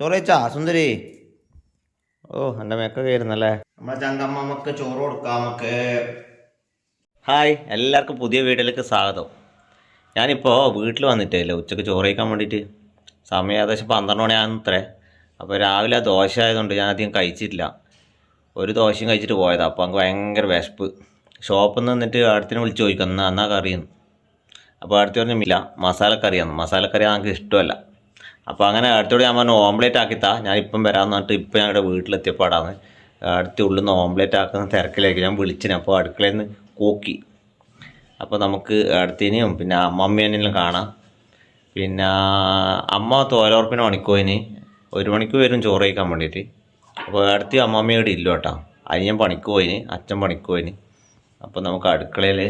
ചോറ് വെച്ചാ സുന്ദരി? ഓ എന്റെ മേക്ക കയറുന്നല്ലേ? നമ്മളെ ചങ്കമ്മക്ക് ചോറ് കൊടുക്കാം നമുക്ക് ഹായ് എല്ലാവർക്കും പുതിയ വീട്ടിലേക്ക് സ്വാഗതം. ഞാനിപ്പോൾ വീട്ടിൽ വന്നിട്ടില്ല ഉച്ചയ്ക്ക് ചോറ് കഴിക്കാൻ വേണ്ടിയിട്ട്. സമയം ഏകദേശം പന്ത്രണ്ട് മണിയാകുന്നത്രേ അപ്പോൾ രാവിലെ ദോശ ആയതുകൊണ്ട് ഞാൻ അധികം കഴിച്ചിട്ടില്ല. ഒരു ദോശയും കഴിച്ചിട്ട് പോയതാണ് അപ്പോൾ എനിക്ക് ഭയങ്കര വിശപ്പ്. ഷോപ്പിൽ നിന്ന് നിന്നിട്ട് അടുത്തിന് വിളിച്ച് ചോദിക്കാം എന്നാ എന്നാൽ കറിയെന്ന്? അപ്പോൾ അടുത്ത് പറഞ്ഞില്ല മസാലക്കറിയാണ് മസാലക്കറി ഞങ്ങൾക്ക് ഇഷ്ടമല്ല. അപ്പോൾ അങ്ങനെ അടുത്തോടെ ഞാൻ പറഞ്ഞു ഓംലേറ്റ് ആക്കിത്താ. ഞാൻ ഇപ്പം വരാമെന്ന് പറഞ്ഞിട്ട് ഇപ്പം ഞങ്ങളുടെ വീട്ടിലെത്തിയപ്പാടാണ്. അടുത്ത ഉള്ളിൽ നിന്ന് ഓംലേറ്റ് ആക്കുന്ന തിരക്കിലേക്ക് ഞാൻ വിളിച്ചിന്. അപ്പോൾ അടുക്കളയിൽ നിന്ന് കോക്കി. അപ്പോൾ നമുക്ക് അടുത്തിനെയും പിന്നെ അമ്മമ്മേനെല്ലാം കാണാം. പിന്നെ അമ്മ തോലോർപ്പിന് മണിക്കോയിന് ഒരു മണിക്ക് വരും ചോറ് കഴിക്കാൻ വേണ്ടിയിട്ട്. അപ്പോൾ അടുത്ത് അമ്മമ്മയോട് ഇല്ല കേട്ടോ. അനിയൻ പണിക്ക് പോയിന് അച്ഛൻ പണിക്ക് പോയിന് അപ്പോൾ നമുക്ക് അടുക്കളയിൽ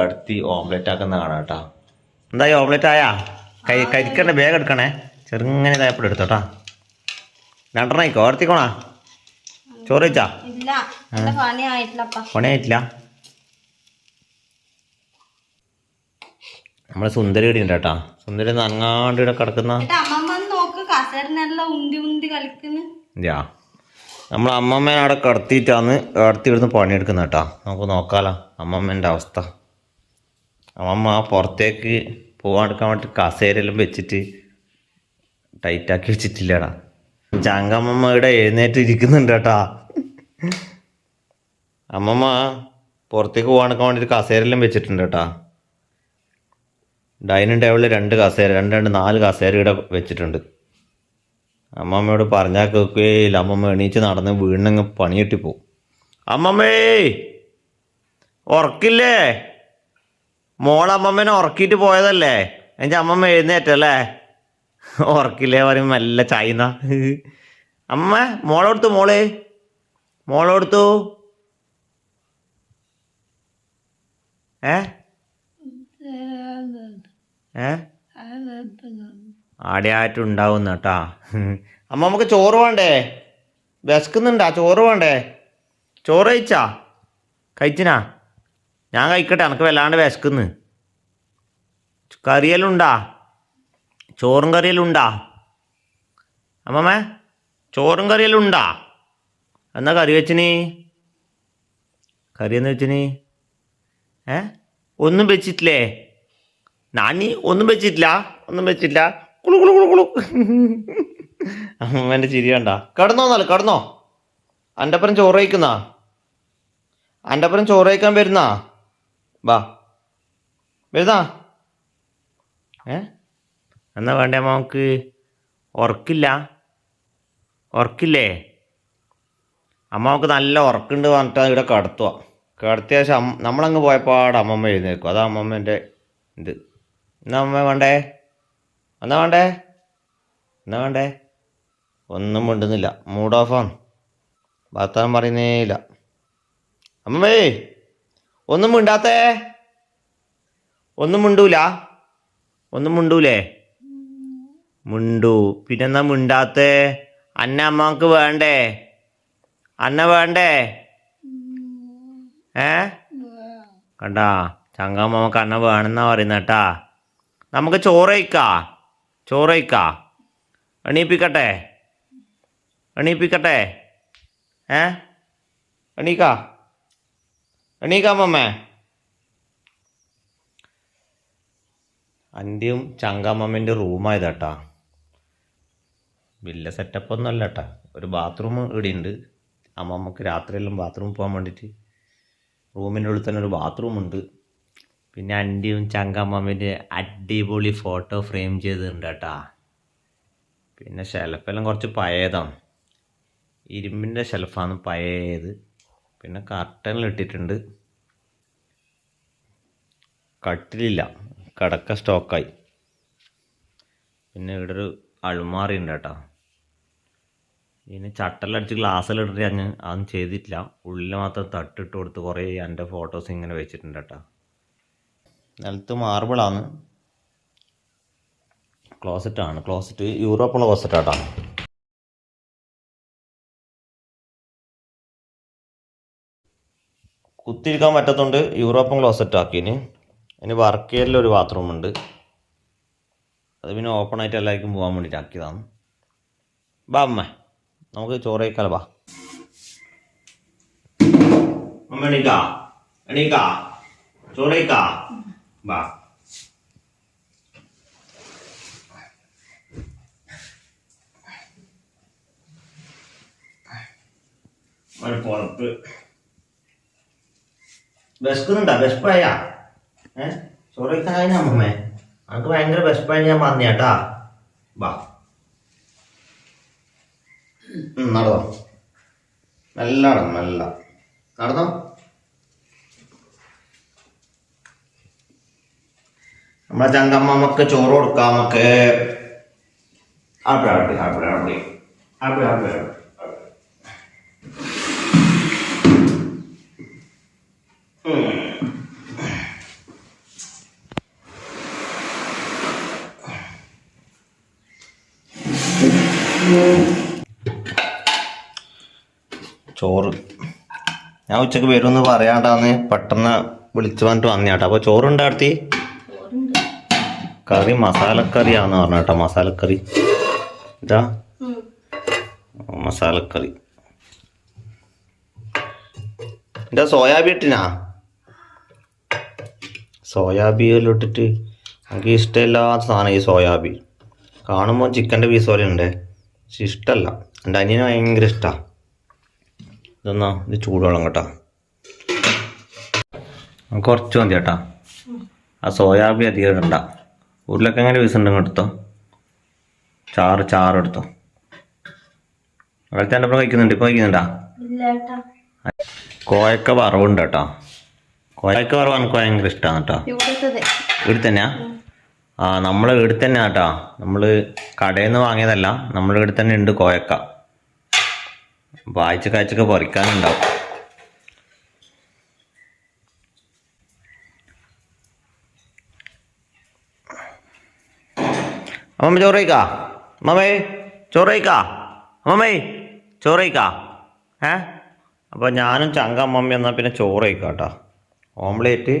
അടുത്ത് ഓംലെറ്റ് ആക്കുന്ന കാണാം കേട്ടോ. എന്തായി ഓംലെറ്റ് ആയാ? കൈ കരിക്കണ്ട വേഗം എടുക്കണേ? ചെറുങ്ങനെ ഇതായപ്പോൾ എടുത്തോട്ടാ രണ്ടെണ്ണയ്ക്കോ ഓർത്തിക്കോണാ ചോറ് വെച്ചാ പണിയായിട്ടില്ല. നമ്മളെ സുന്ദരി ഇവിടെ ഉണ്ട് കേട്ടാ. സുന്ദരി നങ്ങാണ്ട് ഇവിടെ കിടക്കുന്ന. അമ്മമ്മ നമ്മൾ അമ്മമ്മേനെ അവിടെ കടത്തിയിട്ടാന്ന് കിടത്തി ഇവിടുന്ന് പണിയെടുക്കുന്ന കേട്ടാ. നമുക്ക് നോക്കാലോ അമ്മമ്മേന്റെ അവസ്ഥ. അമ്മമ്മ പുറത്തേക്ക് പോകാണ്ടിരിക്കാൻ വേണ്ടി കസേരയെല്ലാം വെച്ചിട്ട് ടൈറ്റാക്കി വെച്ചിട്ടില്ലടാ. ചങ്കമ്മമ്മ ഇവിടെ എഴുന്നേറ്റ് ഇരിക്കുന്നുണ്ട് കേട്ടാ അമ്മമ്മ പുറത്തേക്ക് പോകാനൊക്കെ വേണ്ടിയിട്ട് കസേരയെല്ലാം വെച്ചിട്ടുണ്ട് കേട്ടാ ഡൈനിങ് ടേബിളിൽ രണ്ട് കസേര രണ്ട് രണ്ട് നാല് കസേര ഇവിടെ വെച്ചിട്ടുണ്ട്. അമ്മമ്മയോട് പറഞ്ഞാൽ കേൾക്കുകയില്ല. അമ്മമ്മ എണീച്ച് നടന്ന് വീണങ്ങ് പണിയിട്ട് പോവും. അമ്മമ്മേ! ഉറക്കില്ലേ? മോൾ അമ്മമ്മേനെ ഉറക്കിയിട്ട് പോയതല്ലേ? എന്റെ അമ്മമ്മ എഴുന്നേറ്റല്ലേ? ഉറക്കില്ലേ പറയും നല്ല ചായന്ന. അമ്മ മോളെടുത്തു മോളെ. മോളെടുത്തു. ഏ? ഏ? കേട്ടാ. അമ്മ നമുക്ക് ചോറ് വേണ്ടേ? വിശക്കുന്നുണ്ടാ ചോറ് വേണ്ടേ? ചോറ് കഴിച്ചാ? കഴിച്ചിനാ? ഞാൻ കഴിക്കട്ടെ എനക്ക് വല്ലാണ്ട് വിശക്കുന്ന്. കറിയെല്ലാം ഉണ്ടാ? ചോറും കറിയെല്ലാം ഉണ്ടാ? അമ്മമ്മേ ചോറും കറിയെല്ലാം ഉണ്ടാ? എന്നാ കറി വെച്ചിനി? കറി എന്ന് വെച്ചിനി? ഏ? ഒന്നും വെച്ചിട്ടില്ലേ? നാനി ഒന്നും വെച്ചിട്ടില്ല ഒന്നും വെച്ചിട്ടില്ല. കുളു കുളു കുളു കുളു. അമ്മമ്മേന്റെ ചിരി കണ്ട. കിടന്നോ എന്നാലും കിടന്നോ. എന്റെ അപ്പുറം ചോറ് കഴിക്കുന്ന? എന്റെ അപ്പുറം ചോറ് കഴിക്കാൻ വരുന്നാ? വാ. വരുന്നാ? ഏ? എന്നാ വേണ്ടേ മോക്ക്? ഉറക്കില്ല. ഉറക്കില്ലേ? അമ്മ നമുക്ക് നല്ല ഉറക്കുണ്ട് പറഞ്ഞിട്ട് ഇവിടെ കിടത്തുക കിടത്തിയ ശേഷം നമ്മളങ്ങ് പോയപ്പാട് അമ്മമ്മ എഴുന്നേൽക്കും. അതാ അമ്മമ്മേന്റെ ഇത്. എന്നാ അമ്മ വേണ്ടേ? എന്നാ വേണ്ടേ? എന്നാ വേണ്ടേ? ഒന്നും മിണ്ടുന്നില്ല. മൂഡ് ഓഫാണ് ഭർത്താൻ പറയുന്നേ ഇല്ല അമ്മമ്മേ ഒന്നും മിണ്ടാത്തേ? ഒന്നും മിണ്ടൂല? ഒന്നും മിണ്ടൂലേ? മിണ്ടു. പിന്നെന്താ മിണ്ടാത്തേ? അന്ന അമ്മയ്ക്ക് വേണ്ടേ? അന്ന വേണ്ടേ? ഏ? കണ്ടാ? ചങ്കമ്മക്ക് അന്ന വേണമെന്നാ പറയുന്ന കേട്ടാ. നമുക്ക് ചോറ് ചോറ് കഴിക്കാ. എണീപ്പിക്കട്ടെ? എണീപ്പിക്കട്ടെ? ഏ? എണീക്കാ? എണീക്കാമ്മേ അന്റെയും ചങ്കമ്മമ്മേന്റെ റൂമായതാട്ടാ വലിയ സെറ്റപ്പ് ഒന്നും അല്ല കേട്ടാ ഒരു ബാത്റൂം ഇവിടെ ഉണ്ട് അമ്മമ്മക്ക് രാത്രിയെല്ലാം ബാത്റൂമിൽ പോകാൻ വേണ്ടിയിട്ട് റൂമിന്റെ ഉള്ളിൽ തന്നെ ഒരു ബാത്റൂം ഉണ്ട്. പിന്നെ അന്റെയും ചങ്കമ്മമ്മന്റെ അടിപൊളി ഫോട്ടോ ഫ്രെയിം ചെയ്തിട്ടുണ്ട് കേട്ടാ പിന്നെ ഷെൽഫെല്ലാം കുറച്ച് പഴയതാണ്. ഇരുമ്പിന്റെ ഷെൽഫാണ് പഴയത്. പിന്നെ കർട്ടനിലിട്ടിട്ടുണ്ട് കട്ടിലില്ല. കടക്ക സ്റ്റോക്കായി പിന്നെ ഇവിടെ ഒരു അളുമാറി ഉണ്ട് കേട്ടോ ഇതിന് ചട്ടലടിച്ച് ഗ്ലാസ്സെല്ലാം ഇട്ടിട്ട് ഞാൻ ചെയ്തിട്ടില്ല. ഉള്ളിൽ മാത്രം തട്ടിട്ട് കൊടുത്ത് കുറേ എന്റെ ഫോട്ടോസ് ഇങ്ങനെ വെച്ചിട്ടുണ്ട് കേട്ടോ. നിലത്ത് മാർബിളാണ് ക്ലോസറ്റാണ് ക്ലോസറ്റ് യൂറോപ്പുള്ള ക്ലോസറ്റാട്ടോ കുത്തിരിക്കാൻ പറ്റത്തുണ്ട് യൂറോപ്പൻ ക്ലോസറ്റ് ആക്കിന് അതിന് വർക്ക് ഏരിയയിൽ ഒരു ബാത്റൂം ഉണ്ട്. അത് പിന്നെ ഓപ്പൺ ആയിട്ട് എല്ലാവർക്കും പോകാൻ വേണ്ടിയിട്ട് ആക്കിയതാണ്. ബാ അമ്മ. നമുക്ക് ചോറ് കഴിക്കാലോ ബാ അമ്മ എണീക്കാ? എണീക്കാ? ചോറ് കഴിക്കാ? ബാ ഒരു വിശക്കുന്നുണ്ടോ? വിശപ്പായ? ഏ? ചോറ് കഴിക്കാനായി അമ്മമ്മേ? അനക്ക് ഭയങ്കര വിശപ്പായി ഞാൻ പറഞ്ഞേട്ടാ ഉം, നടന്നോ? നല്ല നടന്നു നല്ല നടന്നോ? നമ്മളെ ചങ്കമ്മമ്മക്ക് ചോറ് കൊടുക്കാം നമുക്ക്. Apple apple apple apple apple apple apple ചോറ്. ഞാൻ ഉച്ചയ്ക്ക് വരുമെന്ന് പറയാണ്ടാന്ന് പെട്ടെന്ന് വിളിച്ചു പറഞ്ഞിട്ട് വന്നേട്ടാ അപ്പോൾ ചോറുണ്ടാർത്തി ചോറുണ്ട് കറി മസാലക്കറിയാന്ന് പറഞ്ഞ കേട്ടോ മസാലക്കറി. ഇതാ. മസാലക്കറി. ഇതാ സോയാബീൻ ഇട്ടിനാ സോയാബീൻ ഇട്ടിട്ട് എനിക്ക് ഇഷ്ടമില്ലാത്ത സാധനം ഈ സോയാബീൻ. കാണുമ്പോൾ ചിക്കന്റെ പീസ് പോലെ ഉണ്ട്. പക്ഷെ ഇഷ്ടമല്ല എന്റെ അനിയന് ഭയങ്കര ഇഷ്ടമാണ് ഇതൊന്നാ ഇത് ചൂടുവെള്ളം കേട്ടോ. കുറച്ച് മതി കേട്ടാ. ആ സോയാബീൻ അധികം ഇടണ്ട. ഉരുളക്കിഴങ്ങനെ എങ്ങനെ വിസുണ്ടെങ്കിൽ എടുത്തോ. ചാറ് ചാറ് എടുത്തോ. അവിടുത്തെ എന്റെ കഴിക്കുന്നുണ്ട്. ഇപ്പോൾ കഴിക്കുന്നുണ്ടാ? കോയക്ക വറവുണ്ട് കേട്ടോ. കോയക്ക വറവ് എനിക്ക് ഭയങ്കര ഇഷ്ടമാണ് കേട്ടോ. ഇവിടെ തന്നെയാ? ആ നമ്മളെ ഇവിടെ തന്നെയാ കേട്ടോ. നമ്മൾ കടയിൽ നിന്ന് വാങ്ങിയതല്ല നമ്മളിവിടെ തന്നെ ഉണ്ട് കോയക്ക. അപ്പോൾ ആഴ്ചക്ക് പറിക്കാനുണ്ടാവും. അമ്മ ചോറയിക്കാ അമ്മേ ചോറയിക്കാ അമ്മേ ചോറയിക്കാ ഏ? അപ്പോൾ ഞാനും ചങ്ക അമ്മമ്മ എന്നാൽ പിന്നെ ചോറയിക്കാം കേട്ടോ. ഓംലേറ്റ്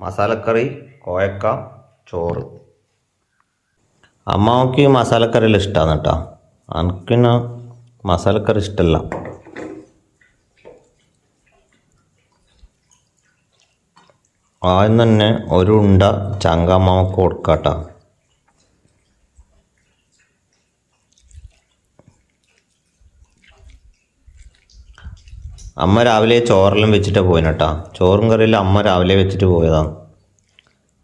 മസാലക്കറി കോയക്ക ചോറ്. അമ്മാവയ്ക്ക് മസാലക്കറിയിൽ ഇഷ്ടമാണ് കേട്ടോ. എനിക്കിന് മസാലക്കറി ഇഷ്ടമല്ല ആദ്യം തന്നെ ഒരു ഉണ്ട ചങ്ക കൊടുക്കാട്ട. അമ്മ രാവിലെ ചോറെല്ലാം വെച്ചിട്ട് പോയിന് കേട്ടോ ചോറും കറിയെല്ലാം അമ്മ രാവിലെ വെച്ചിട്ട് പോയതാണ്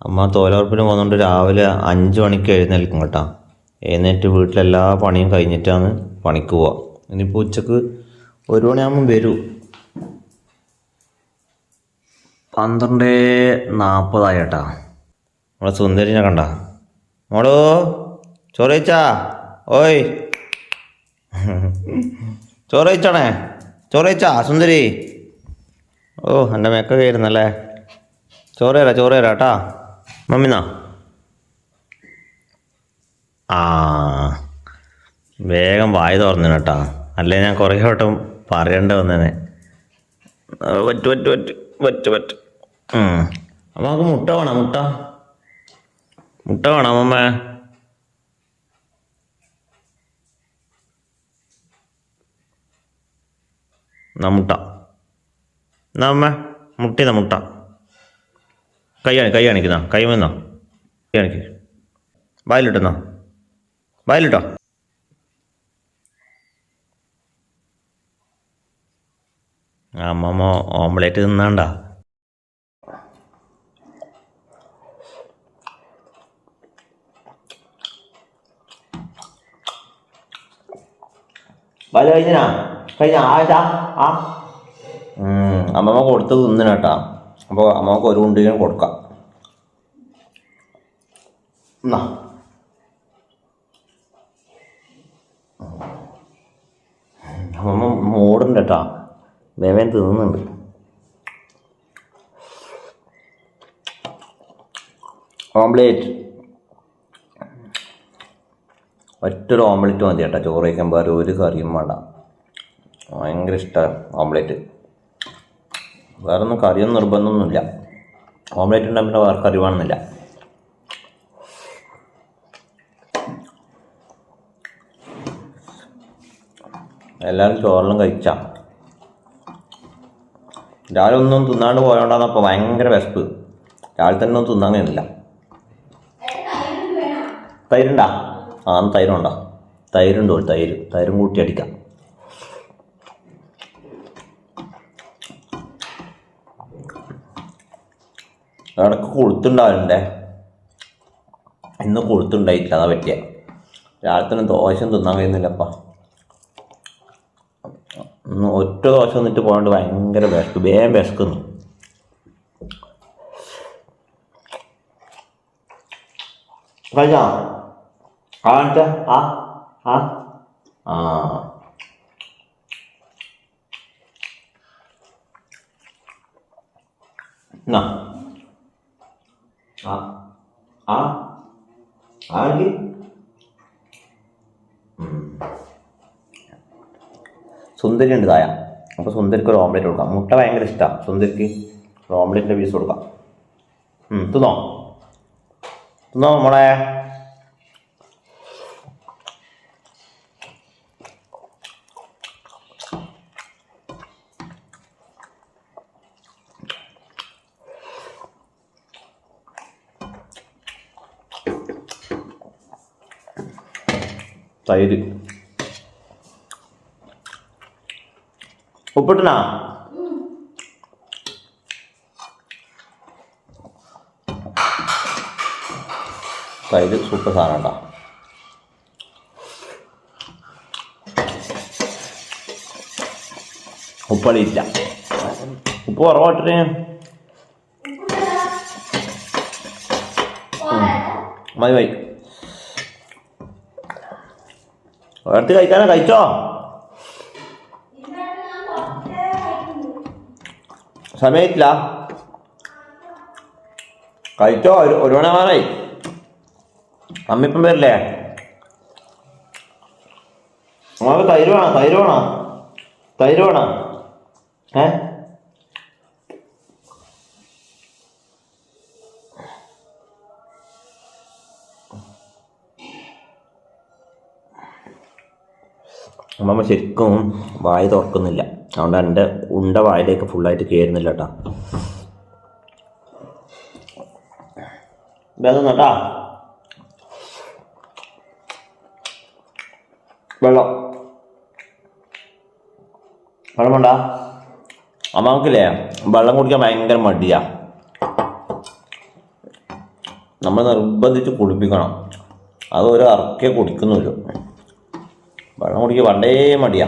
അമ്മ തോലുറപ്പിന് പോകുന്നതുകൊണ്ട് രാവിലെ അഞ്ച് മണിക്ക് എഴുന്നേൽക്കും കേട്ടാ എഴുന്നേറ്റ് വീട്ടിലെല്ലാ പണിയും കഴിഞ്ഞിട്ടാണ് പണിക്ക് പോവുക ഇനിയിപ്പോൾ ഉച്ചയ്ക്ക് ഒരു മണിയാകുമ്പം വരൂ. പന്ത്രണ്ട് നാൽപ്പതായി കേട്ടാ നമ്മളെ സുന്ദരിനെ കണ്ട. മോളോ ചോറയിച്ചാ ഓയ്. ചോറയിച്ചാണേ ചോറയിച്ചാ സുന്ദരി? ഓ എന്റെ മേക്കൊക്കെ കയറുന്നല്ലേ? ചോറ് തരാം ചോറ് തരാം കേട്ടാ. മമ്മിന്നാ. ആ വേഗം വായ തുറന്നു അല്ലേ ഞാൻ കുറേ വട്ടം പറയേണ്ട വന്നേനെ. പറ്റു പറ്റു പറ്റു പറ്റു പറ്റു ഉം. നമുക്ക് മുട്ട വേണം മുട്ട. മുട്ട വേണം അമ്മ മുട്ട. എന്നാ അമ്മ മുട്ടിന്ന മുട്ട. കൈ കൈ കാണിക്കുന്ന കൈ വന്നോ? കാണിക്ക്. വായിലിട്ടെന്നോ വായിലിട്ടോ? അമ്മമ്മ ഓംലേറ്റ് തിന്നാണ്ട? വല കഴിഞ്ഞാ കഴിഞ്ഞ ആയിട്ടാ ആ. അമ്മമ്മ കൊടുത്ത് തിന്നിനാട്ടാ അപ്പോൾ അമ്മമ്മക്ക് ഒരു ഉണ്ടിനും കൊടുക്കാം. എന്നാ? അമ്മമ്മ മൂടുണ്ട് കേട്ടാ. വേവേൻ തിന്നുന്നുണ്ട്. ഓംലേറ്റ്. ഒറ്റൊരു ഓംലെറ്റ് മതി കേട്ടോ. ചോറ് കഴിക്കുമ്പോൾ വേറെ ഒരു കറിയും വേണ്ട. ഭയങ്കര ഇഷ്ടമാണ് ഓംലെറ്റ്. വേറെ ഒന്നും കറിയൊന്നും നിർബന്ധമൊന്നുമില്ല. ഓംലെറ്റ് ഉണ്ടാകുമ്പോൾ പിന്നെ വേറെ കറി വേണമെന്നില്ല. എല്ലാവരും ചോറെല്ലാം കഴിച്ചാ. രാവിലെ ഒന്നും തിന്നാണ്ട് പോയോണ്ടാന്നപ്പോൾ ഭയങ്കര വിശപ്പ്. രാവിലെ തന്നെ ഒന്നും തിന്നാൻ കഴിയുന്നില്ല. തൈരുണ്ടാ? ആ തൈരുണ്ടോ തൈരുണ്ടോ തൈര്. തൈരും കൂട്ടി അടിക്കാം. ഇടയ്ക്ക് കൊളുത്തുണ്ടാവലുണ്ടേ? ഇന്ന് കൊളുത്തുണ്ടായിട്ടില്ല അതാ പറ്റിയ. രാവിലെ തന്നെ ദോശം തിന്നാൻ കഴിയുന്നില്ലപ്പാ ഇന്ന് ഒറ്റ ദോശ വന്നിട്ട് പോകാണ്ട് ഭയങ്കര വിശക്ക് വേഗം വിശക്കുന്നു. കാണിച്ച ആ ആ ആ. എന്നാ? ആ. ആ. ആണെങ്കിൽ സുന്ദരി ഉണ്ട് തായ. അപ്പോൾ സുന്ദരിക്ക് ഒരു ഓംലെറ്റ് കൊടുക്കാം. മുട്ട ഭയങ്കര ഇഷ്ടമാണ് സുന്ദരിക്ക് ഓംലെറ്റിന്റെ പീസ് കൊടുക്കാം. തിന്നോ? തിന്നോ മോളെ? തൈര്. ഉപ്പിട്ടനാ? തൈര് സൂപ്പർ സാധനം കേട്ടോ ഉപ്പളിയില്ല ഉപ്പ് കുറവായിട്ടിന് മതി മതി. അടുത്ത് കഴിക്കാനാ കഴിച്ചോ? സമയത്തില്ല കഴിച്ചോ? ഒരു ഒരു മണിമാറായി അമ്മിപ്പം വരില്ലേ? നമുക്ക് തൈര് വേണം? തൈര് വേണം? തൈര് വേണം? ഏ? അമ്മമ്മ ശരിക്കും വായ തുറക്കുന്നില്ല. അതുകൊണ്ട് എന്റെ ഉണ്ട വായിലേക്ക് ഫുള്ളായിട്ട് കയറുന്നില്ല കേട്ടോ വേഗം കേട്ടാ വെള്ളം. വെള്ളം വേണ്ട അമ്മക്കില്ലേ വെള്ളം കുടിക്കാൻ ഭയങ്കര മടിയാ. നമ്മൾ നിർബന്ധിച്ച് കുടിപ്പിക്കണം അത് ഒരു അറക്കേ കുടിക്കുന്നുള്ളൂ. വെള്ളം കുടിക്കുക പണ്ടേ മടിയാ.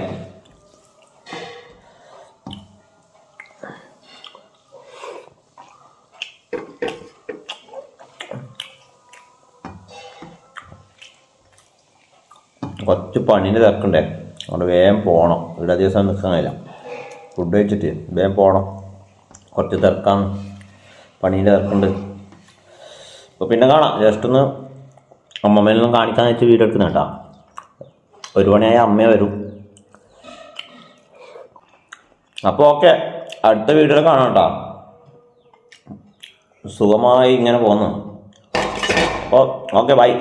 കുറച്ച് പണീന്റെ തിരക്കുണ്ടേ? അതുകൊണ്ട് വേഗം പോകണം ഇവിടെ ദിവസം നിൽക്കാൻ കഴിയില്ല ഫുഡ് കഴിച്ചിട്ട് വേഗം പോകണം കുറച്ച് തിരക്കാണ്. പണീന്റെ തിരക്കുണ്ട്. അപ്പോൾ പിന്നെ കാണാം. ജസ്റ്റ് ഒന്ന് അമ്മമ്മേനൊന്നും കാണിക്കാൻ വെച്ച് വീഡിയോ എടുക്കുന്ന കേട്ടോ. ഒരു മണിയായ അമ്മ വരും. അപ്പോൾ ഓക്കെ. അടുത്ത വീഡിയോയിൽ കാണാം കേട്ടോ. സുഖമായി ഇങ്ങനെ പോകുന്നു. അപ്പോൾ ഓക്കെ ബൈ.